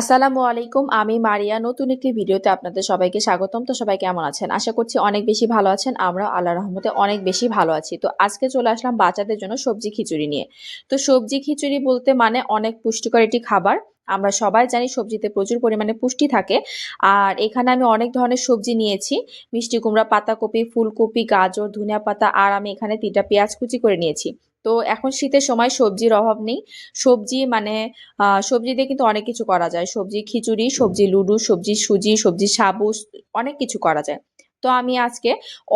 আসসালামু আলাইকুম, আমি মারিয়া। নতুন একটি ভিডিওতে আপনাদের সবাইকে স্বাগতম। তো সবাই কেমন আছেন? আশা করছি অনেক বেশি ভালো আছেন। আমরা আল্লাহ রহমতে অনেক বেশি ভালো আছি। তো আজকে চলে আসলাম বাচ্চাদের জন্য সবজি খিচুড়ি নিয়ে। তো সবজি খিচুড়ি বলতে মানে অনেক পুষ্টিকর একটি খাবার। আমরা সবাই জানি সবজিতে প্রচুর পরিমাণে পুষ্টি থাকে। আর এখানে আমি অনেক ধরনের সবজি নিয়েছি। মিষ্টি কুমড়া পাতাকপি ফুলকপি, গাজর, ধনিয়া পাতা, আর আমি এখানে তিনটা পেঁয়াজ কুচি করে নিয়েছি। তো এখন শীতের সময় সবজির অভাব নেই। সবজি মানে সবজি দিয়ে কিন্তু অনেক কিছু করা যায়। সবজি খিচুড়ি, সবজি লুডু, সবজি সুজি, সবজি সাবু অনেক কিছু করা যায়। তো আমি আজকে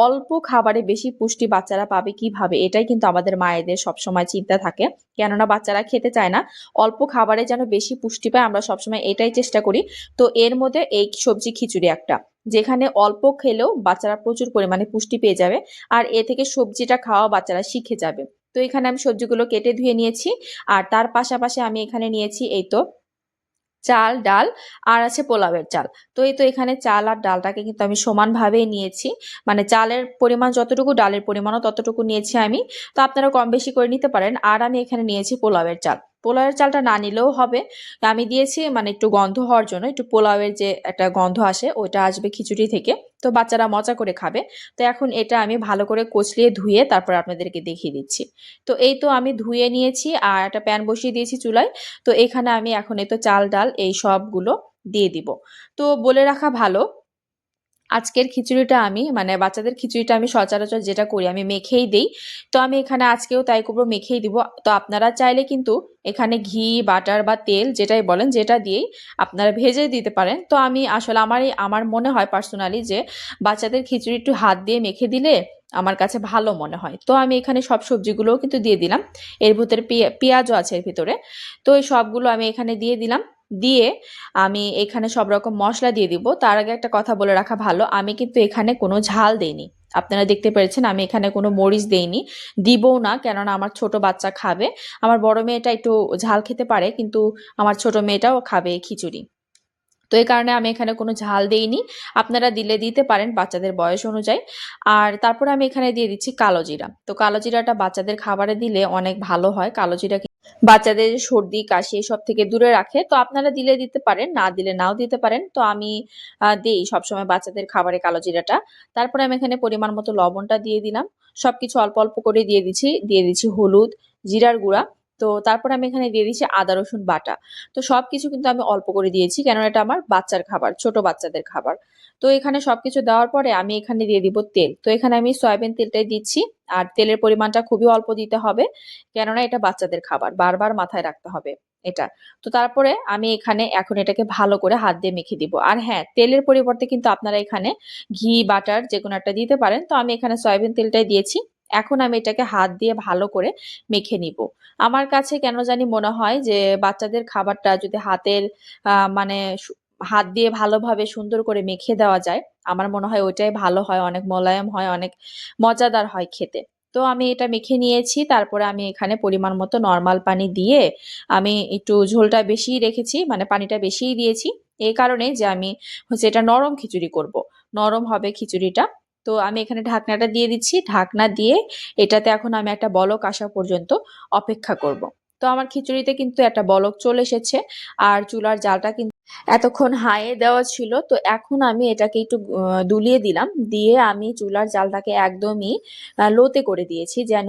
অল্প খাবারে বেশি পুষ্টি বাচ্চারা পাবে কীভাবে, এটাই কিন্তু আমাদের মায়েদের সবসময় চিন্তা থাকে। কেননা বাচ্চারা খেতে চায় না। অল্প খাবারে যেন বেশি পুষ্টি পায়, আমরা সবসময় এটাই চেষ্টা করি। তো এর মধ্যে এই সবজি খিচুড়ি একটা, যেখানে অল্প খেলেও বাচ্চারা প্রচুর পরিমাণে পুষ্টি পেয়ে যাবে। আর এ থেকে সবজিটা খাওয়া বাচ্চারা শিখে যাবে। তো এখানে আমি সবজিগুলো কেটে ধুয়ে নিয়েছি। আর তার পাশাপাশি আমি এখানে নিয়েছি এই তো চাল, ডাল আর আছে পোলাওয়ের চাল। তো এই তো এখানে চাল আর ডালটাকে কিন্তু আমি সমানভাবেই নিয়েছি। মানে চালের পরিমাণ যতটুকু, ডালের পরিমাণও ততটুকু নিয়েছি আমি। তো আপনারা কম বেশি করে নিতে পারেন। আর আমি এখানে নিয়েছি পোলাওয়ের চাল। পোলাওয়ের চালটা না নিলেও হবে। আমি দিয়েছি মানে একটু গন্ধ হওয়ার জন্য, একটু পোলাওয়ের যে একটা গন্ধ আসে, ওইটা আসবে খিচুড়ি থেকে। তো বাচ্চারা মজা করে খাবে। তো এখন এটা আমি ভালো করে কচলিয়ে ধুয়ে তারপর আপনাদেরকে দেখিয়ে দিচ্ছি। তো এই তো আমি ধুয়ে নিয়েছি, আর একটা প্যান বসিয়ে দিয়েছি চুলায়। তো এখানে আমি এখন এই তো চাল, ডাল, এই সবগুলো দিয়ে দিব। তো বলে রাখা ভালো আজকের খিচুড়িটা আমি মানে বাচ্চাদের খিচুড়িটা আমি সচরাচর যেটা করি, আমি মেখেই দিই। তো আমি এখানে আজকেও তাই করব, মেখেই দিব। তো আপনারা চাইলে কিন্তু এখানে ঘি, বাটার বা তেল যেটাই বলেন, যেটা দিয়েই আপনারা ভেজে দিতে পারেন। তো আমি আসলে আমার আমার মনে হয় পার্সোনালি যে বাচ্চাদের খিচুড়ি একটু হাত দিয়ে মেখে দিলে আমার কাছে ভালো মনে হয়। তো আমি এখানে সব সবজিগুলোও কিন্তু দিয়ে দিলাম। এর ভিতরে পেঁয়াজও আছে এর ভিতরে। তো এই সবগুলো আমি এখানে দিয়ে দিলাম। দিয়ে আমি এখানে সব রকম মশলা দিয়ে দিব। তার আগে একটা কথা বলে রাখা ভালো, আমি কিন্তু এখানে কোনো ঝাল দেইনি। আপনারা দেখতে পেরেছেন আমি এখানে কোনো মরিচ দেইনি, দিবও না, কেননা আমার ছোট বাচ্চা খাবে। আমার বড় মেয়েটা একটু ঝাল খেতে পারে, কিন্তু আমার ছোট মেয়েটাও খাবে খিচুড়ি। তো এই কারণে আমি এখানে কোনো ঝাল দেইনি। আপনারা দিলে দিতে পারেন বাচ্চাদের বয়স অনুযায়ী। আর তারপরে আমি এখানে দিয়ে দিচ্ছি কালো জিরা। তো কালো জিরাটা বাচ্চাদের খাবারে দিলে অনেক ভালো হয়। কালো জিরা বাচ্চাদের সর্দি, কাশি সব থেকে দূরে রাখে। তো আপনারা দিলে দিতে পারেন, না দিলে নাও দিতে পারেন। তো আমি দিই সবসময় বাচ্চাদের খাবারে কালো জিরাটা। তারপরে আমি এখানে পরিমাণ মতো লবণটা দিয়ে দিলাম। সবকিছু অল্প অল্প করে দিয়ে দিচ্ছি। দিয়ে দিচ্ছি হলুদ, জিরার গুঁড়া। তো তারপরে আমি এখানে দিয়ে দিচ্ছি আদা, রসুন, বাটা। তো সব কিছু কিন্তু আমি অল্প করে দিয়েছি কেন এটা আমার বাচ্চার খাবার, ছোট বাচ্চাদের খাবার। তো এখানে সবকিছু দেওয়ার পরে আমি এখানে দিয়ে দিব তেল। তো এখানে আমি সয়াবিন তেলটাই দিচ্ছি, আর তেলের পরিমাণটা খুবই অল্প দিতে হবে, কেননা এটা বাচ্চাদের খাবার, বারবার মাথায় রাখতে হবে এটা। তো তারপরে আমি এখানে এখন এটাকে ভালো করে হাত দিয়ে মেখে দিব। আর হ্যাঁ তেলের পরিবর্তে কিন্তু আপনারা এখানে ঘি, বাটার যে কোনো একটা দিতে পারেন। তো আমি এখানে সয়াবিন তেলটাই দিয়েছি। এখন আমি এটাকে হাত দিয়ে ভালো করে মেখে নিব। আমার কাছে কেন জানি মনে হয় যে, বাচ্চাদের খাবারটা যদি হাতের মানে হাত দিয়ে ভালোভাবে সুন্দর করে মেখে দেওয়া যায়, আমার মনে হয় ওইটাই ভালো হয়, অনেক মোলায়েম হয়, অনেক মজাদার হয় খেতে। তো আমি এটা মেখে নিয়েছি, তারপরে আমি এখানে পরিমাণ মতো নর্মাল পানি দিয়ে আমি একটু ঝোলটা বেশি রেখেছি মানে পানিটা বেশিই দিয়েছি। এই কারণে যে আমি হচ্ছে এটা নরম খিচুড়ি করব। নরম হবে খিচুড়িটা। তো আমি এখানে ঢাকনাটা দিয়ে দিচ্ছি। ঢাকনা দিয়ে এটাতে এখন আমি একটা বলক আসা পর্যন্ত অপেক্ষা করব। তো আমার খিচুড়িতে কিন্তু একটা বলক চলে এসেছে আর চুলার জালটা কিন্তু এতক্ষণ হায়ে দেওয়া ছিল। তো এখন আমি এটাকে একটু দুলিয়ে দিলাম। দিয়ে আমি চুলার জালটাকে একদমই লোতে করে দিয়েছি যেন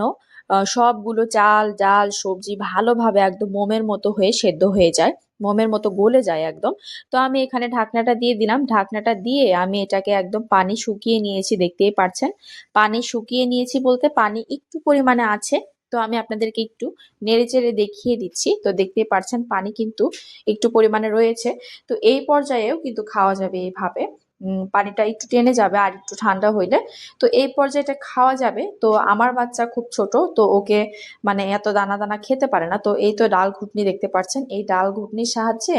সবগুলো চাল, ডাল, সবজি ভালোভাবে একদম মোমের মতো হয়ে সেদ্ধ হয়ে যায়। মোমের মতো গলে যায় একদম। তো আমি এখানে ঢাকনাটা দিয়ে দিলাম। ঢাকনাটা দিয়ে আমি এটাকে একদম পানি শুকিয়ে নিয়েছি, দেখতেই পারছেন। পানি শুকিয়ে নিয়েছি বলতে পানি একটু পরিমাণে আছে। তো আমি আপনাদেরকে একটু নেড়ে চেড়ে দেখিয়ে দিচ্ছি। তো দেখতেই পারছেন পানি কিন্তু একটু পরিমাণে রয়েছে। তো এই পর্যায়েও কিন্তু খাওয়া যাবে এইভাবে পানিটা একটু টেনে যাবে আর একটু ঠান্ডা হইলে। তো এই পর্যায়েটা খাওয়া যাবে। তো আমার বাচ্চা খুব ছোট, তো ওকে মানে এত দানা দানা খেতে পারে না। তো এই তো ডাল ঘুটনি দেখতে পাচ্ছেন। এই ডাল ঘুটনির সাহায্যে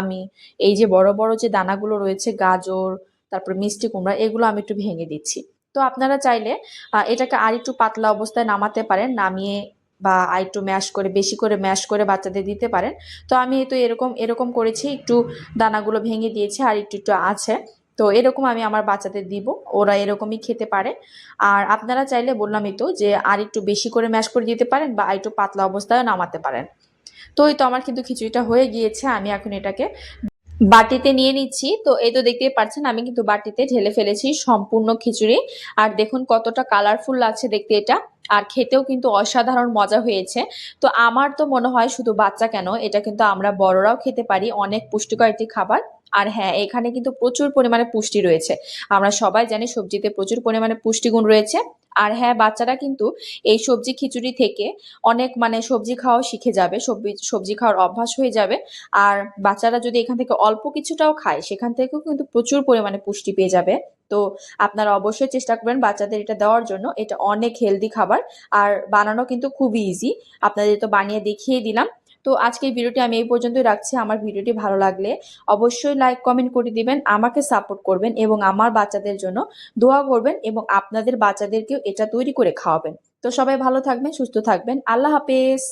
আমি এই যে বড় বড় যে দানাগুলো রয়েছে, গাজর, তারপর মিষ্টি কুমড়া, এগুলো আমি একটু ভেঙে দিচ্ছি। তো আপনারা চাইলে এটাকে আর একটু পাতলা অবস্থায় নামাতে পারেন, নামিয়ে বা একটু ম্যাশ করে, বেশি করে ম্যাশ করে বাচ্চাদের দিতে পারেন। তো আমি তো এরকম এরকম করেছি, একটু দানাগুলো ভেঙে দিয়েছি, আর একটু একটু আছে। তো এরকম আমি আমার বাচ্চাদের দিব, ওরা এরকমই খেতে পারে। আর আপনারা চাইলে বললামই তো যে, আর একটু বেশি করে ম্যাশ করে দিতে পারেন বা একটু পাতলা অবস্থায় নামাতে পারেন। তো এই তো আমার কিন্তু খিচুড়িটা হয়ে গিয়েছে, আমি এখন এটাকে বাটিতে নিয়ে নিচ্ছি। তো এই তো দেখতেই পাচ্ছেন, আমি কিন্তু বাটিতে ঢেলে ফেলেছি সম্পূর্ণ খিচুড়ি। আর দেখুন কতটা কালারফুল লাগছে দেখতে এটা। আর খেতেও কিন্তু অসাধারণ মজা হয়েছে। তো আমার তো মনে হয় শুধু বাচ্চা কেন, এটা কিন্তু আমরা বড়রাও খেতে পারি, অনেক পুষ্টিকর একটি খাবার। আর হ্যাঁ এখানে কিন্তু প্রচুর পরিমাণে পুষ্টি রয়েছে। আমরা সবাই জানি সবজিতে প্রচুর পরিমাণে পুষ্টিগুণ রয়েছে। আর হ্যাঁ বাচ্চারা কিন্তু এই সবজি খিচুড়ি থেকে অনেক মানে সবজি খাওয়া শিখে যাবে, সবজি সবজি খাওয়ার অভ্যাস হয়ে যাবে। আর বাচ্চারা যদি এখান থেকে অল্প কিছুটাও খায়, সেখান থেকেও কিন্তু প্রচুর পরিমাণে পুষ্টি পেয়ে যাবে। তো আপনারা অবশ্যই চেষ্টা করবেন বাচ্চাদের এটা দেওয়ার জন্য। এটা অনেক হেলদি খাবার। আর বানানো কিন্তু খুবই ইজি আপনাদের তো বানিয়ে দেখিয়ে দিলাম। তো আজকে এই ভিডিওটি আমি এই পর্যন্তই রাখছি। আমার ভিডিওটি ভালো লাগলে অবশ্যই লাইক কমেন্ট করে দিবেন, আমাকে সাপোর্ট করবেন এবং আমার বাচ্চাদের জন্য দোয়া করবেন এবং আপনাদের বাচ্চাদেরকেও এটা তৈরি করে খাওয়াবেন। তো সবাই ভালো থাকবেন, সুস্থ থাকবেন। আল্লাহ হাফেজ।